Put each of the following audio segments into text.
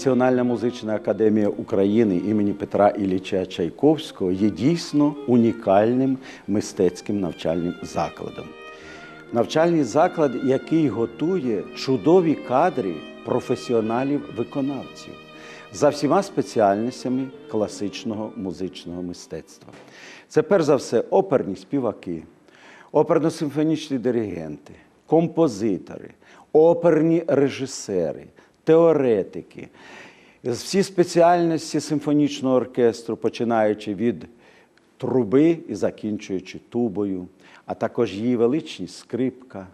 Національна музична академія України імені Петра Ілліча Чайковського є дійсно унікальним мистецьким навчальним закладом. Навчальний заклад, який готує чудові кадри професіоналів-виконавців за всіма спеціальностями класичного музичного мистецтва. Це перш за все оперні співаки, оперно-симфонічні диригенти, композитори, оперні режисери, теоретики, всі спеціальності симфонічного оркестру, починаючи від труби і закінчуючи тубою, а також її величність скрипка.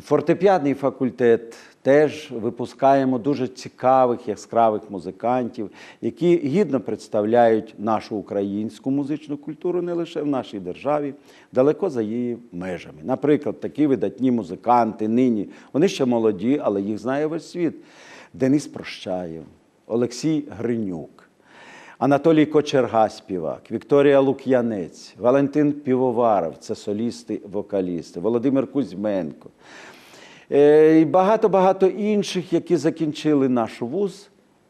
Фортепіадний факультет теж випускаємо дуже цікавих, яскравих музикантів, які гідно представляють нашу українську музичну культуру не лише в нашій державі, далеко за її межами. Наприклад, такі видатні музиканти нині, вони ще молоді, але їх знає весь світ. Денис Прощаєв, Олексій Гринюк. Анатолій Кочерга співак, Вікторія Лук'янець, Валентин Півоваров це солісти, вокалісти, Володимир Кузьменко. Е, І багато-багато інших, які закінчили наш вуз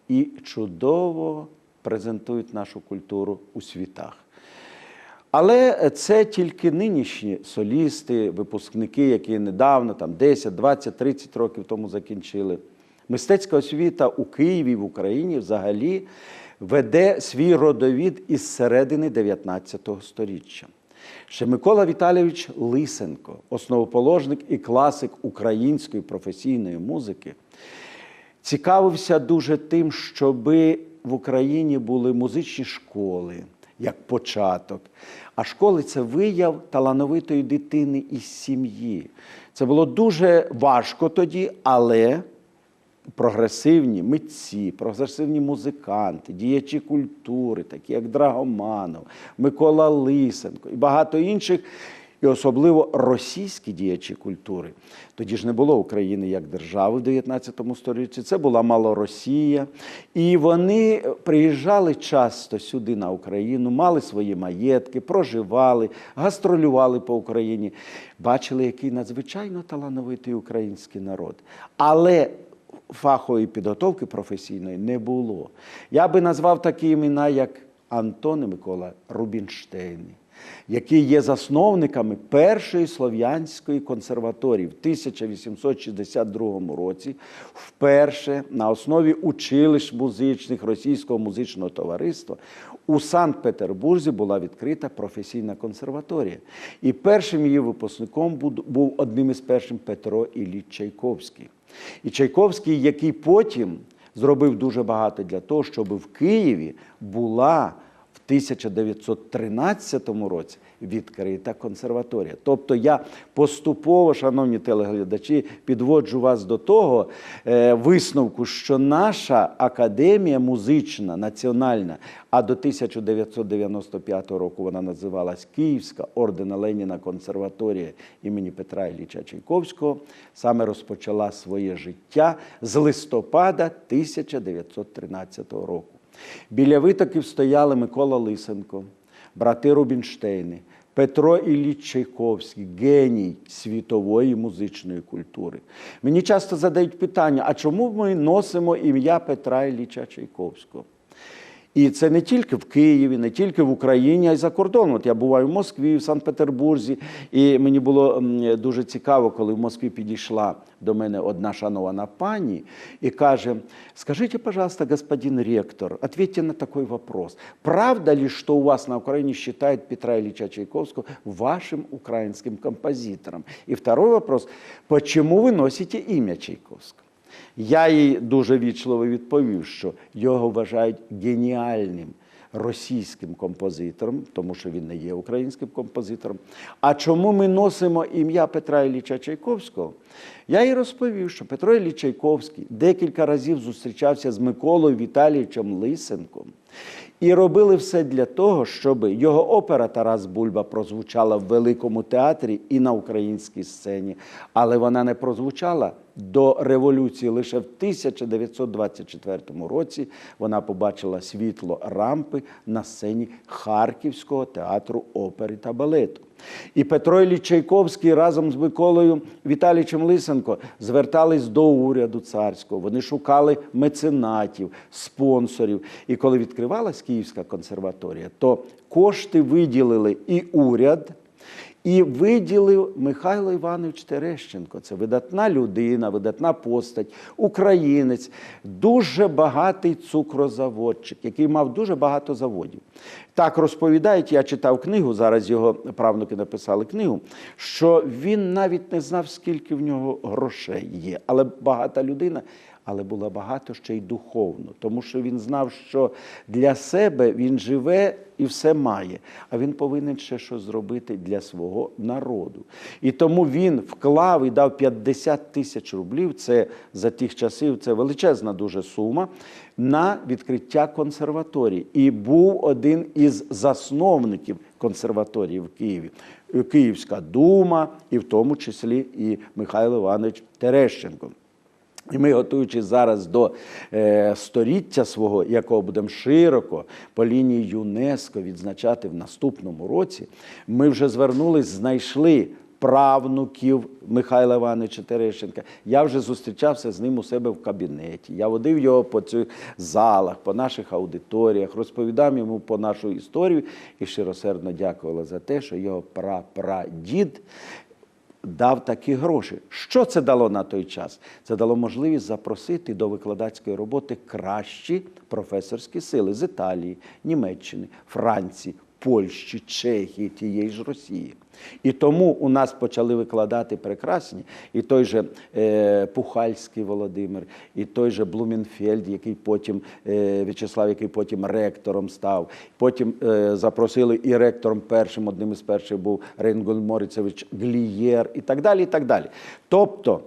і чудово презентують нашу культуру у світах. Але це тільки нинішні солісти, випускники, які недавно, там 10, 20, 30 років тому закінчили. Мистецька освіта у Києві, в Україні взагалі веде свій родовід із середини 19 століття. Ще Микола Віталійович Лисенко, основоположник і класик української професійної музики, цікавився дуже тим, щоби в Україні були музичні школи як початок. А школи це вияв талановитої дитини із сім'ї. Це було дуже важко тоді, але прогресивні митці, прогресивні музиканти, діячі культури, такі як Драгоманов, Микола Лисенко і багато інших, і особливо російські діячі культури. Тоді ж не було України як держави в 19 столітті, це була Малоросія. І вони приїжджали часто сюди на Україну, мали свої маєтки, проживали, гастролювали по Україні, бачили, який надзвичайно талановитий український народ. Але фахової підготовки професійної не було. Я би назвав такі імена, як Антон і Микола Рубінштейни, які є засновниками першої слов'янської консерваторії в 1862 році, вперше на основі училищ музичних Російського музичного товариства у Санкт-Петербурзі була відкрита професійна консерваторія. І першим її випускником був одним із перших Петро Ілліч Чайковський. І Чайковський, який потім зробив дуже багато для того, щоб в Києві була в 1913 році відкрита консерваторія. Тобто я поступово, шановні телеглядачі, підводжу вас до того е, висновку, що наша академія музична, національна, а до 1995 року вона називалась Київська ордена Леніна консерваторія імені Петра Ілліча Чайковського, саме розпочала своє життя з листопада 1913 року. Біля витоків стояли Микола Лисенко, брати Рубінштейни, Петро Ілліч Чайковський, геній світової музичної культури. Мені часто задають питання: а чому ми носимо ім'я Петра Ілліча Чайковського? І це не тільки в Києві, не тільки в Україні, а й за кордоном. От я буваю в Москві, в Санкт-Петербурзі, і мені було дуже цікаво, коли в Москві підійшла до мене одна шанована пані і каже: Скажіть, пожалуйста, господин ректор, ответьте на такой вопрос. Правда ли, что у вас на Украине считают Петра Ильича Чайковского вашим украинским композитором? И второй вопрос, почему вы носите имя Чайковского? Я їй дуже вічливо відповів, що його вважають геніальним російським композитором, тому що він не є українським композитором. А чому ми носимо ім'я Петра Ілліча Чайковського? Я їй розповів, що Петро Ілліч Чайковський декілька разів зустрічався з Миколою Віталійовичем Лисенком. І робили все для того, щоб його опера Тарас Бульба прозвучала в великому театрі і на українській сцені, але вона не прозвучала до революції лише в 1924 році. Вона побачила світло рампи на сцені Харківського театру опери та балету. І Петро Ілліч Чайковський разом з Миколою Віталічем Лисенко звертались до уряду царського. Вони шукали меценатів, спонсорів. І коли відкривалась Київська консерваторія, то кошти виділили і уряд. І виділив Михайло Іванович Терещенко. Це видатна людина, видатна постать, українець, дуже багатий цукрозаводчик, який мав дуже багато заводів. Так розповідають, я читав книгу, зараз його правнуки написали книгу, що він навіть не знав, скільки в нього грошей є. Але багата людина, але була багато ще й духовно, тому що він знав, що для себе він живе і все має, а він повинен ще щось зробити для свого народу. І тому він вклав і дав 50 тисяч рублів. Це за тих часів це величезна дуже сума на відкриття консерваторії. І був один із засновників консерваторії в Києві. Київська дума, і в тому числі і Михайло Іванович Терещенко. І ми, готуючись зараз до е, сторіття свого, якого будемо широко по лінії ЮНЕСКО відзначати в наступному році, ми вже звернулись, знайшли правнуків Михайла Івановича Терещенка. Я вже зустрічався з ним у себе в кабінеті. Я водив його по цих залах, по наших аудиторіях, розповідав йому по нашу історію і щиросердно дякувала за те, що його прапрадід дав такі гроші. Що це дало на той час? Це дало можливість запросити до викладацької роботи кращі професорські сили з Італії, Німеччини, Франції, Польщі, Чехії, тієї ж Росії. І тому у нас почали викладати прекрасні і той же е, Пухальський Володимир, і той же Блумінфельд, який потім е, В'ячеслав, який потім ректором став. Потім е, запросили і ректором першим, одним із перших був Рейнгольд Морицевич Глієр і так далі. і так далі. Тобто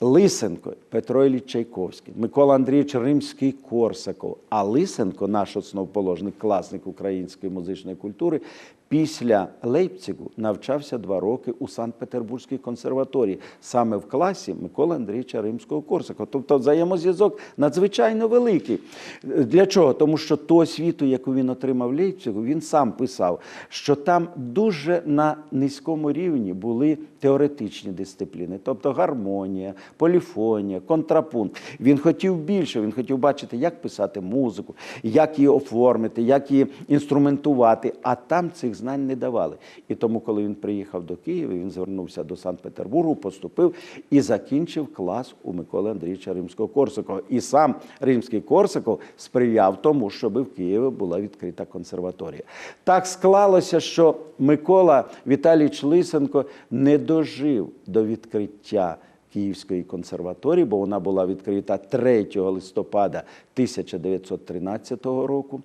Лисенко, Петро Ілліч Чайковський, Микола Андрійович Римський Корсаков, а Лисенко, наш основоположник, класник української музичної культури, після Лейпцигу навчався два роки у Санкт-Петербурзькій консерваторії, саме в класі Миколи Андрійовича Римського Корсакова. Тобто взаємозв'язок надзвичайно великий. Для чого? Тому що ту освіту, яку він отримав в Лейпцигу, він сам писав, що там дуже на низькому рівні були теоретичні дисципліни, тобто гармонія, поліфонія, контрапункт. Він хотів більше, він хотів бачити, як писати музику, як її оформити, як її інструментувати. А там цих знань не давали. І тому, коли він приїхав до Києва, він звернувся до Санкт-Петербургу, поступив і закінчив клас у Миколи Андрійовича Римського Корсакова. І сам Римський Корсаков сприяв тому, щоб в Києві була відкрита консерваторія. Так склалося, що Микола Віталійович Лисенко не дожив до відкриття. Київської консерваторії, бо вона була відкрита 3 листопада 1913 року.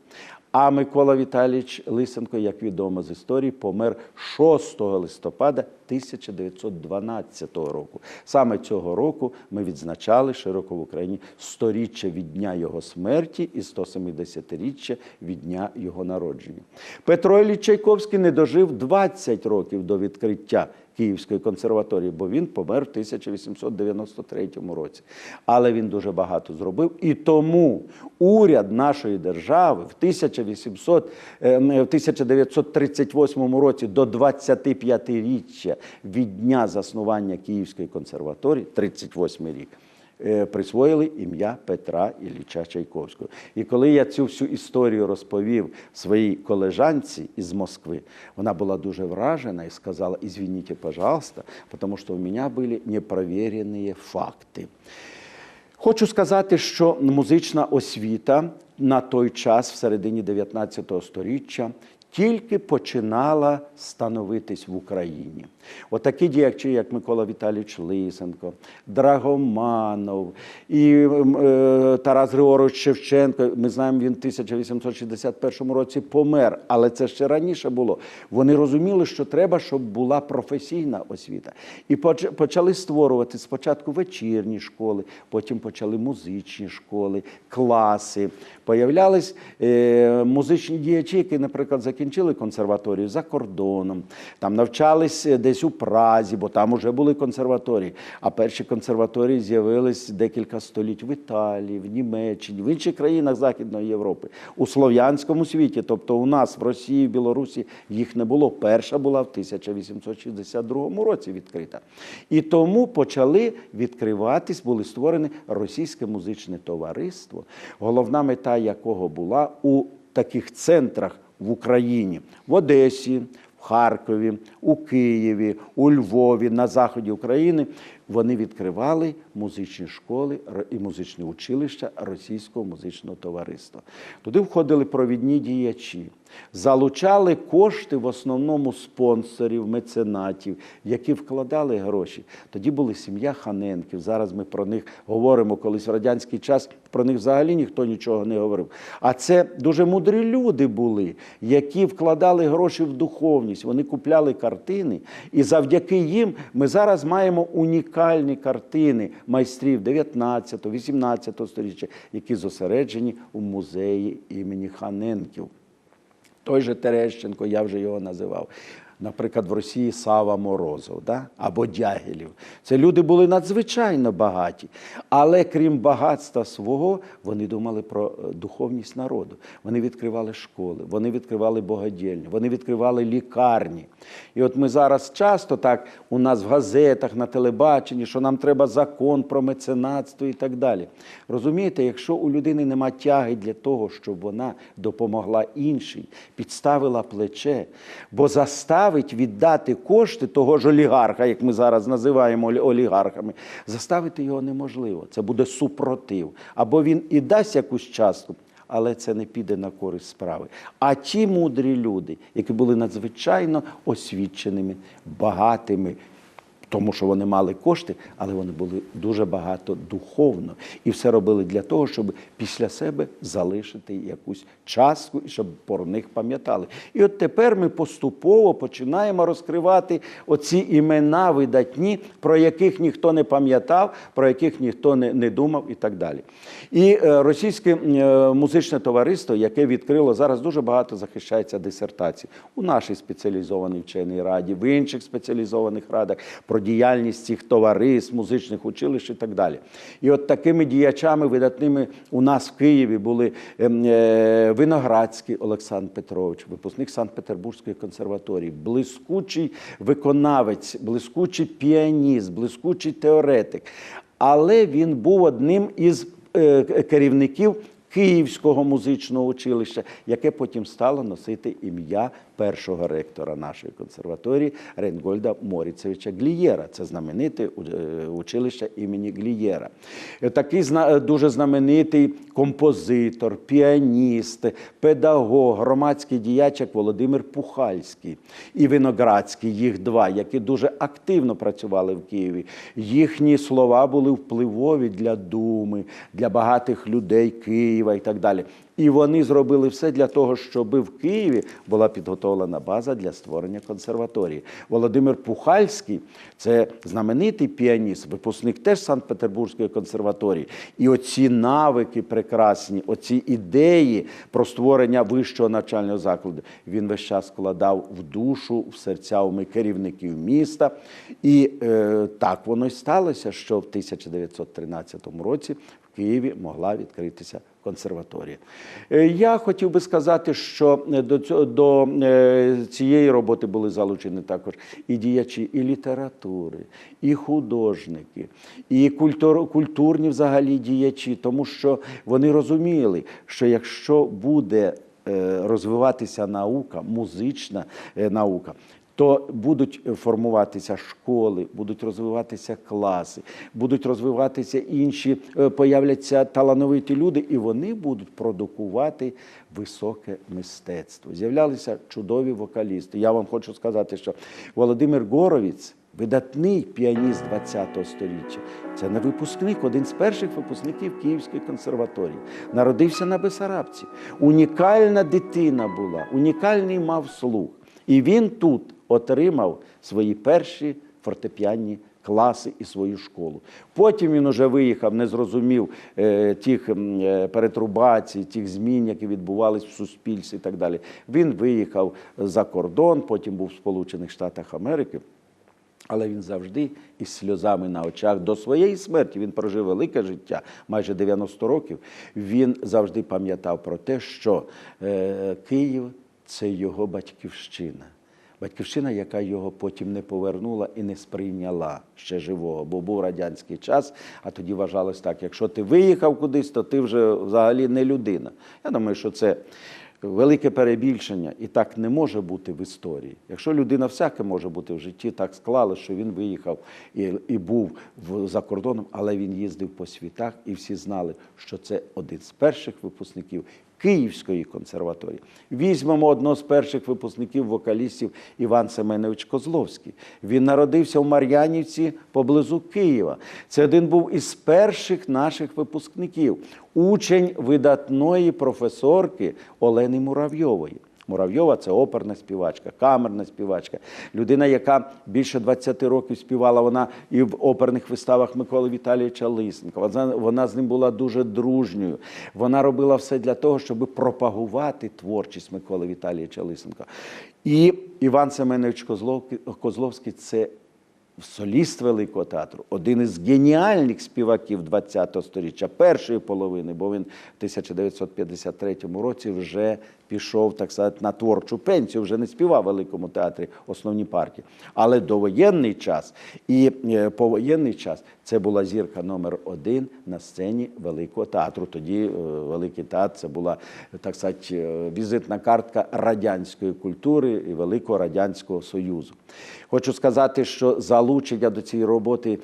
А Микола Віталійович Лисенко, як відомо з історії, помер 6 листопада 1912 року. Саме цього року ми відзначали широко в Україні 100-річчя від дня його смерті і 170-річчя від дня його народження. Петро Ілліч Чайковський не дожив 20 років до відкриття Київської консерваторії, бо він помер в 1893 році. Але він дуже багато зробив. І тому уряд нашої держави в 1800, е, в 1938 році до 25-річчя від дня заснування Київської консерваторії, 38 рік. е, Присвоїли ім'я Петра Ілліча Чайковського. І коли я цю всю історію розповів своїй колежанці із Москви, вона була дуже вражена і сказала: «Извините, пожалуйста, тому що у мене були непроверені факти. Хочу сказати, що музична освіта на той час, в середині 19 століття, тільки починала становитись в Україні. Отакі діячі, як Микола Віталійович Лисенко, Драгоманов і е, Тарас Григорович Шевченко. Ми знаємо, він в 1861 році помер, але це ще раніше було. Вони розуміли, що треба, щоб була професійна освіта. І почали створювати спочатку вечірні школи, потім почали музичні школи, класи. Появлялись е, музичні діячі, які, наприклад, закінчили консерваторію за кордоном, там навчались е, десь у Празі, бо там вже були консерваторії. А перші консерваторії з'явились декілька століть в Італії, в Німеччині, в інших країнах Західної Європи, у слов'янському світі. Тобто у нас в Росії, в Білорусі їх не було. Перша була в 1862 році відкрита. І тому почали відкриватись, були створені російське музичне товариство, головна мета якого була у таких центрах в Україні, в Одесі, Харкові, у Києві, у Львові, на заході України. Вони відкривали музичні школи і музичні училища Російського музичного товариства. Туди входили провідні діячі, залучали кошти в основному спонсорів, меценатів, які вкладали гроші. Тоді були сім'я Ханенків. Зараз ми про них говоримо. Колись в радянський час про них взагалі ніхто нічого не говорив. А це дуже мудрі люди були, які вкладали гроші в духовність. Вони купляли картини, і завдяки їм ми зараз маємо унікальні картини майстрів 19, 18 століття, які зосереджені у музеї імені Ханенків. Той же Терещенко, я вже його називав. Наприклад, в Росії Сава Морозов да? або Дягілів. Це люди були надзвичайно багаті. Але крім багатства свого, вони думали про е, духовність народу. Вони відкривали школи, вони відкривали богадільні, вони відкривали лікарні. І от ми зараз часто так у нас в газетах, на телебаченні, що нам треба закон про меценатство і так далі. Розумієте, якщо у людини нема тяги для того, щоб вона допомогла іншій, підставила плече, бо заставить віддати кошти того ж олігарха, як ми зараз називаємо олі- олігархами, заставити його неможливо. Це буде супротив. Або він і дасть якусь частку. Але це не піде на користь справи. А ті мудрі люди, які були надзвичайно освіченими, багатими, тому що вони мали кошти, але вони були дуже багато духовно. І все робили для того, щоб після себе залишити якусь частку і щоб про них пам'ятали. І от тепер ми поступово починаємо розкривати оці імена видатні, про яких ніхто не пам'ятав, про яких ніхто не, не думав і так далі. І е, російське е, музичне товариство, яке відкрило зараз дуже багато захищається дисертацій у нашій спеціалізованій вченій раді, в інших спеціалізованих радах про діяльність цих товариств, музичних училищ і так далі. І от такими діячами видатними у нас в Києві були ем, е, Виноградський Олександр Петрович, випускник Санкт-Петербурзької консерваторії, блискучий виконавець, блискучий піаніст, блискучий теоретик. Але він був одним із е, керівників Київського музичного училища, яке потім стало носити ім'я першого ректора нашої консерваторії Рейнгольда Моріцевича Глієра. Це знамените е, училище імені Глієра. Е, Такий зна- дуже знаменитий композитор, піаніст, педагог, громадський діяч, як Володимир Пухальський і Виноградський, їх два, які дуже активно працювали в Києві. Їхні слова були впливові для думи, для багатих людей Києва і так далі. І вони зробили все для того, щоб в Києві була підготовлена база для створення консерваторії. Володимир Пухальський це знаменитий піаніст, випускник теж Санкт-Петербурзької консерваторії. І оці навики прекрасні, оці ідеї про створення вищого навчального закладу він весь час складав в душу, в серця уми керівників міста. І е, так воно й сталося, що в 1913 році в Києві могла відкритися консерваторія. Е, Я хотів би сказати, що е, до цього до е, цієї роботи були залучені також і діячі і літератури, і художники, і культур, культурні взагалі діячі, тому що вони розуміли, що якщо буде розвиватися наука, музична наука, то будуть формуватися школи, будуть розвиватися класи, будуть розвиватися інші, е, появляться талановиті люди, і вони будуть продукувати високе мистецтво. З'являлися чудові вокалісти. Я вам хочу сказати, що Володимир Горовіць. Видатний піаніст ХХ століття. Це не випускник, один з перших випускників Київської консерваторії. Народився на Бесарабці. Унікальна дитина була, унікальний мав слух. І він тут отримав свої перші фортепіанні класи і свою школу. Потім він уже виїхав, не зрозумів е, тих е, перетрубацій, тих змін, які відбувалися в суспільстві і так далі. Він виїхав за кордон, потім був в Сполучених Штатах Америки. Але він завжди із сльозами на очах до своєї смерті він прожив велике життя, майже 90 років. Він завжди пам'ятав про те, що е, Київ це його батьківщина. Батьківщина, яка його потім не повернула і не сприйняла ще живого, бо був радянський час, а тоді вважалось так: якщо ти виїхав кудись, то ти вже взагалі не людина. Я думаю, що це велике перебільшення, і так не може бути в історії. Якщо людина всяке може бути в житті, так склалося, що він виїхав і, і був в, за кордоном, але він їздив по світах, і всі знали, що це один з перших випускників Київської консерваторії. Візьмемо одного з перших випускників вокалістів Іван Семенович Козловський. Він народився в Мар'янівці поблизу Києва. Це один був із перших наших випускників, учень видатної професорки Олени Муравйової. Муравйова це оперна співачка, камерна співачка, людина, яка більше 20 років співала. Вона і в оперних виставах Миколи Віталійовича Лисенка. Вона, з ним була дуже дружньою. Вона робила все для того, щоб пропагувати творчість Миколи Віталійовича Лисенка. І Іван Семенович Козловський, це соліст Великого театру, один із геніальних співаків ХХ століття, першої половини, бо він в 1953 році вже пішов, так сказати, на творчу пенсію, вже не співав в Великому театрі основні партії. Але довоєнний час і е, повоєнний час це була зірка номер один на сцені Великого театру. Тоді е, Великий театр це була, так сказати, е, візитна картка радянської культури і Великого Радянського Союзу. Хочу сказати, що залучення до цієї роботи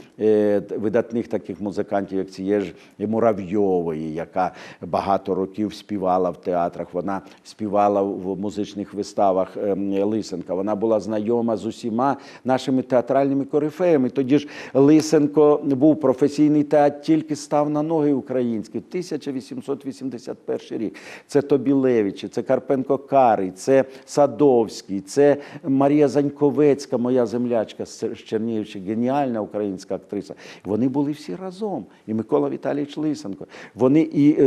видатних таких музикантів, як цієї ж Муравйової, яка багато років співала в театрах, вона співала в музичних виставах ем, Лисенка. Вона була знайома з усіма нашими театральними корифеями. Тоді ж Лисенко був професійний театр, тільки став на ноги український. 1881 рік. Це Тобілевичі, це Карпенко Карий, це Садовський, це Марія Заньковецька, моя землячка з Чернігівщини, геніальна українська актриса. Вони були всі разом. І Микола Віталійович Лисенко. Вони і е,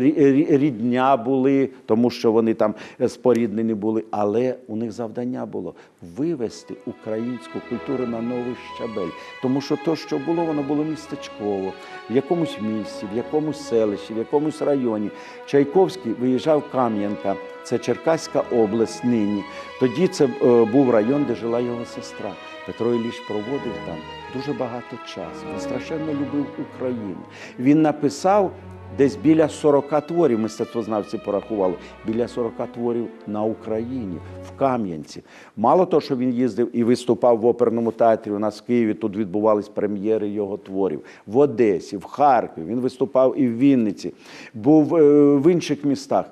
рі- рі- рідня були, тому що вони там е, споріднені були. Але у них завдання було вивести українську культуру на новий щабель. Тому що то, що було, воно було містечково, в якомусь місці, в якомусь селищі, в якомусь районі. Чайковський виїжджав Кам'янка. Це Черкаська область нині. Тоді це е, був район, де жила його сестра. Петро Ілліч проводив там дуже багато часу. Він страшенно любив Україну. Він написав десь біля 40 творів, мистецтвознавці порахували, біля 40 творів на Україні, в Кам'янці. Мало того, що він їздив і виступав в оперному театрі. У нас в Києві тут відбувались прем'єри його творів. В Одесі, в Харкові. Він виступав і в Вінниці, був е, в інших містах.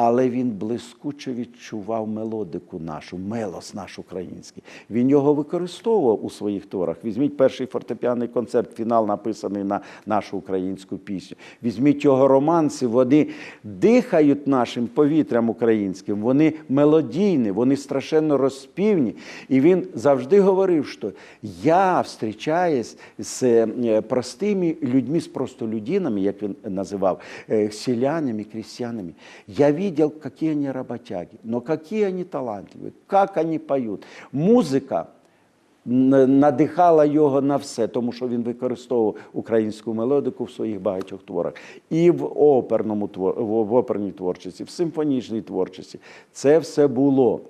Але він блискуче відчував мелодику нашу, мелос наш український. Він його використовував у своїх творах. Візьміть перший фортепіаний концерт, фінал написаний на нашу українську пісню. Візьміть його романси, вони дихають нашим повітрям українським, вони мелодійні, вони страшенно розпівні. І він завжди говорив, що я зустрічаюсь з е, простими людьми, з простолюдинами, як він називав, е, селянами, крестьянами. Я видел, какие они работяги, но какие они талантливые, как они поют. Музика надихала його на все, тому що він використовував українську мелодику в своїх багатьох творах. І в оперному в оперній творчості, в симфонічній творчості. Це все було.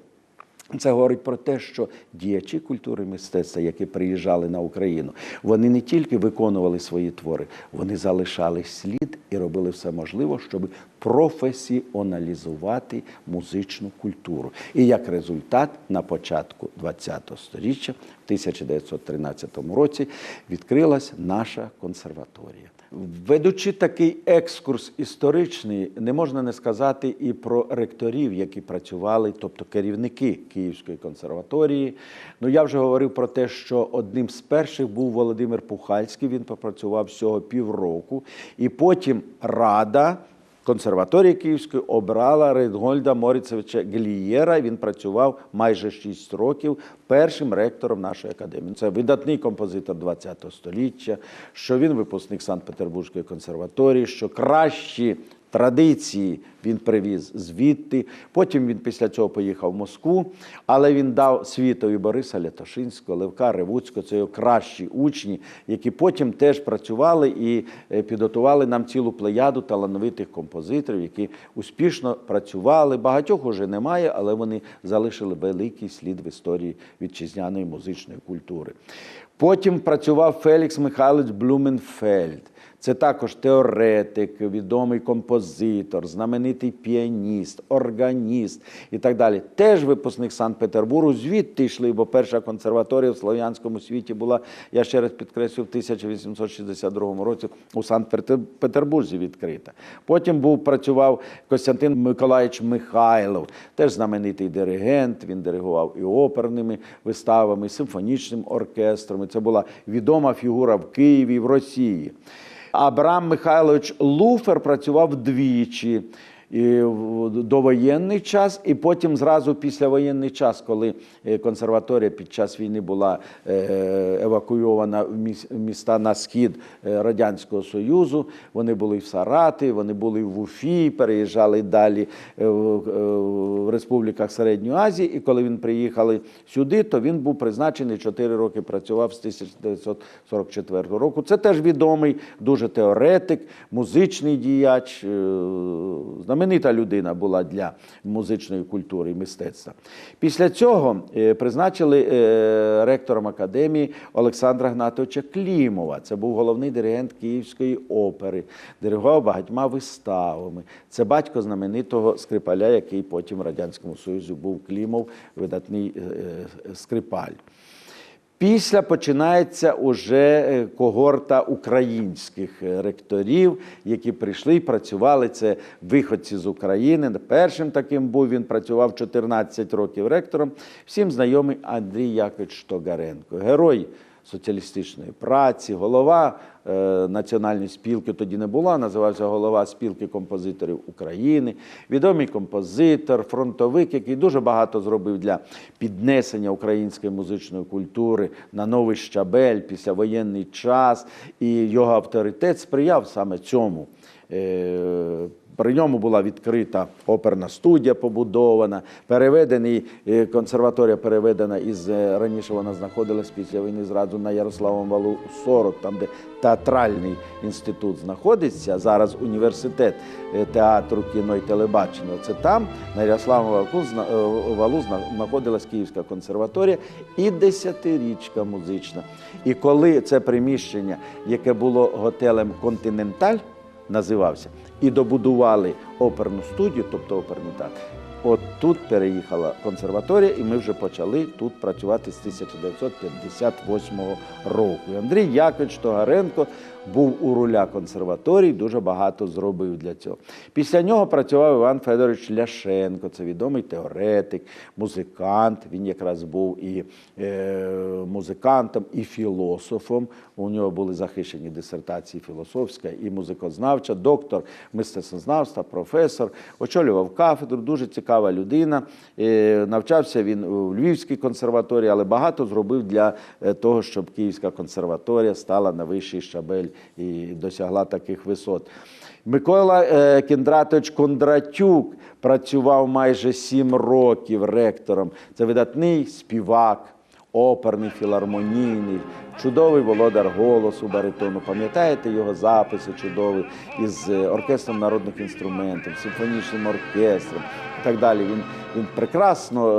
Це говорить про те, що діячі культури мистецтва, які приїжджали на Україну, вони не тільки виконували свої твори, вони залишали слід і робили все можливе, щоб професіоналізувати музичну культуру. І як результат, на початку ХХ століття, в 1913 році, відкрилась наша консерваторія. Ведучи такий екскурс історичний, не можна не сказати і про ректорів, які працювали, тобто керівники Київської консерваторії. Ну я вже говорив про те, що одним з перших був Володимир Пухальський. Він попрацював всього півроку, і потім рада. Консерваторія Київської обрала Рейнгольда Моріцевича Глієра. Він працював майже 6 років першим ректором нашої академії. Це видатний композитор ХХ століття, що він випускник Санкт-Петербурзької консерваторії, що кращі традиції він привіз звідти. Потім він після цього поїхав в Москву, але він дав світові Бориса Лятошинського, Левка Ревуцького, це його кращі учні, які потім теж працювали і е, підготували нам цілу плеяду талановитих композиторів, які успішно працювали. Багатьох уже немає, але вони залишили великий слід в історії вітчизняної музичної культури. Потім працював Фелікс Михайлович Блюменфельд. Це також теоретик, відомий композитор, знаменитий піаніст, органіст і так далі. Теж випускник Санкт-Петербургу. Звідти йшли, бо перша консерваторія в слов'янському світі була, я ще раз підкреслю, в 1862 році у Санкт-Петербурзі відкрита. Потім був працював Костянтин Миколаївич Михайлов, теж знаменитий диригент. Він диригував і оперними виставами, і симфонічним оркестром. І Це була відома фігура в Києві, і в Росії. Абрам Михайлович Луфер працював двічі. І довоєнний час, і потім зразу післявоєнний час, коли е, консерваторія під час війни була е, евакуйована в міс- міста на схід е, Радянського Союзу. Вони були в Сараті, вони були в Уфі, переїжджали далі в республіках Середньої Азії. І коли він приїхали сюди, то він був призначений 4 роки працював з 1944 року. Це теж відомий дуже теоретик, музичний діяч, знаменита людина була для музичної культури і мистецтва. Після цього е, призначили е, ректором академії Олександра Гнатовича Клімова. Це був головний диригент Київської опери, диригував багатьма виставами. Це батько знаменитого скрипаля, який потім в Радянському Союзі був Клімов, видатний е, скрипаль. Після починається уже е, когорта українських е, ректорів, які прийшли і працювали. Це виходці з України. Першим таким був він працював 14 років ректором. Всім знайомий Андрій Якович Штогаренко, герой соціалістичної праці, голова е, національної спілки тоді не була, називався голова спілки композиторів України, відомий композитор, фронтовик, який дуже багато зробив для піднесення української музичної культури на новий щабель післявоєнний час, і його авторитет сприяв саме цьому. Е, При ньому була відкрита оперна студія побудована, переведений е, консерваторія переведена із е, раніше вона знаходилась після війни зразу на Ярославому валу 40, там де театральний інститут знаходиться. Зараз університет е, театру, кіно і телебачення. Це там на Ярославому валу, зна- валу зна- знаходилась Київська консерваторія і десятирічка музична. І коли це приміщення, яке було готелем Континенталь, називався, і добудували оперну студію, тобто оперний театр. От тут переїхала консерваторія, і ми вже почали тут працювати з 1958 року. І Андрій Якович Тогаренко був у руля консерваторії, дуже багато зробив для цього. Після нього працював Іван Федорович Ляшенко, це відомий теоретик, музикант. Він якраз був і е, музикантом, і філософом. У нього були захищені дисертації філософська і музикознавча, доктор мистецтвознавства, професор, очолював кафедру, дуже цікава людина. Е, Навчався він у Львівській консерваторії, але багато зробив для е, того, щоб Київська консерваторія стала на вищий щабель і досягла таких висот. Микола е, Кіндратович Кондратюк працював майже сім років ректором. Це видатний співак, оперний, філармонійний, чудовий володар голосу баритону. Пам'ятаєте його записи чудові із е, оркестром народних інструментів, симфонічним оркестром так далі. Він, він прекрасно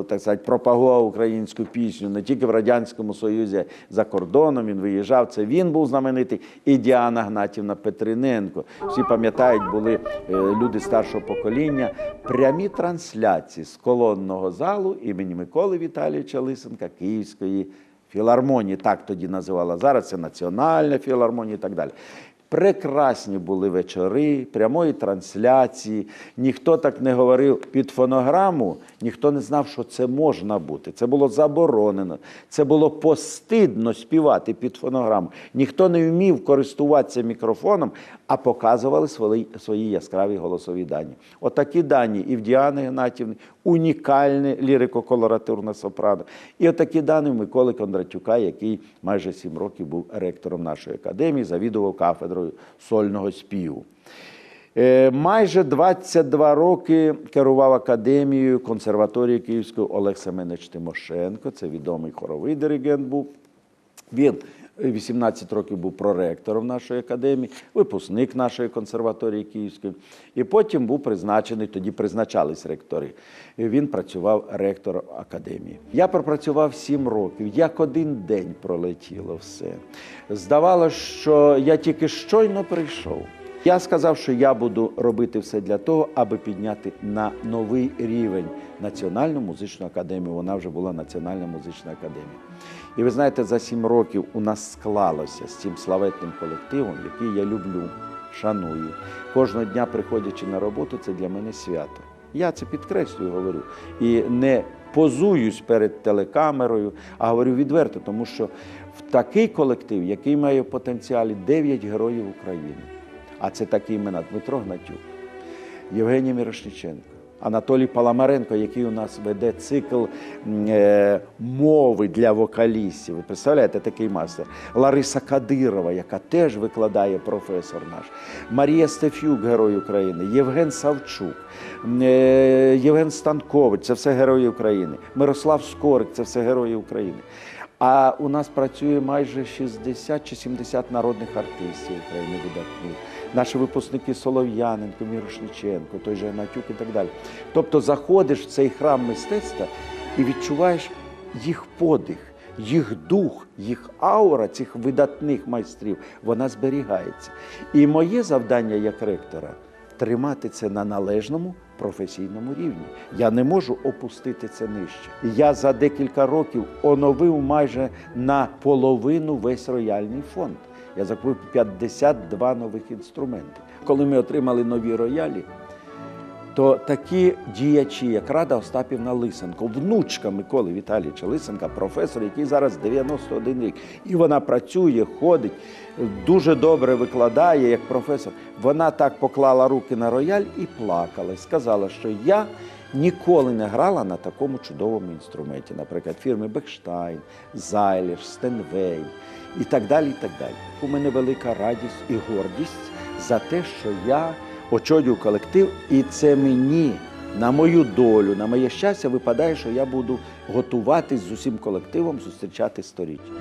е, так сказати, пропагував українську пісню не тільки в Радянському Союзі, за кордоном. Він виїжджав. Це він був знаменитий, і Діана Гнатівна Петриненко. Всі пам'ятають, були е, люди старшого покоління. Прямі трансляції з колонного залу імені Миколи Віталійовича Лисенка Київської філармонії. Так тоді називала. Зараз це Національна філармонія і так далі. Прекрасні були вечори, прямої трансляції. Ніхто так не говорив під фонограму, ніхто не знав, що це можна бути. Це було заборонено. Це було постидно співати під фонограму. Ніхто не вмів користуватися мікрофоном, а показували свої, свої яскраві голосові дані. Отакі дані і в Діани Гнатівни, унікальне лірико-колоратурне сопрано. І отакі дані Миколи Кондратюка, який майже сім років був ректором нашої академії, завідував кафедрою сольного співу. Е, Майже 22 роки керував академією консерваторії Київської Олег Семенович Тимошенко. Це відомий хоровий диригент був. Він 18 років був проректором нашої академії, випускник нашої консерваторії Київської, і потім був призначений, тоді призначались ректори. Він працював ректором академії. Я пропрацював 7 років, як один день пролетіло все. Здавалося, що я тільки щойно прийшов. Я сказав, що я буду робити все для того, аби підняти на новий рівень Національну музичну академію. Вона вже була Національна музична академія. І ви знаєте, за сім років у нас склалося з цим славетним колективом, який я люблю, шаную. Кожного дня, приходячи на роботу, це для мене свято. Я це підкреслюю, говорю. І не позуюсь перед телекамерою, а говорю відверто, тому що в такий колектив, який має потенціалі 9 героїв України. А це такі імена Дмитро Гнатюк, Євгеній Мірошниченко, Анатолій Паламаренко, який у нас веде цикл е, мови для вокалістів. Ви представляєте, такий мастер. Лариса Кадирова, яка теж викладає професор наш, Марія Стефюк, герой України, Євген Савчук, е, Євген Станкович це все герої України, Мирослав Скорик це все герої України. А у нас працює майже 60 чи 70 народних артистів України видатних. Наші випускники Солов'яненко, Мірошниченко, той же Гнатюк і так далі. Тобто заходиш в цей храм мистецтва і відчуваєш їх подих, їх дух, їх аура цих видатних майстрів, вона зберігається. І моє завдання як ректора тримати це на належному професійному рівні. Я не можу опустити це нижче. Я за декілька років оновив майже на половину весь рояльний фонд. Я закупив 52 нових інструменти. Коли ми отримали нові роялі, то такі діячі, як Рада Остапівна Лисенко, внучка Миколи Віталійовича Лисенка, професор, який зараз 91 рік, і вона працює, ходить, дуже добре викладає як професор. Вона так поклала руки на рояль і плакала. Сказала, що я ніколи не грала на такому чудовому інструменті, наприклад, фірми Бекштайн, Зайлер, Стенвей і так далі. і так далі. У мене велика радість і гордість за те, що я очолюю колектив, і це мені, на мою долю, на моє щастя, випадає, що я буду готуватись з усім колективом зустрічати сторіччя.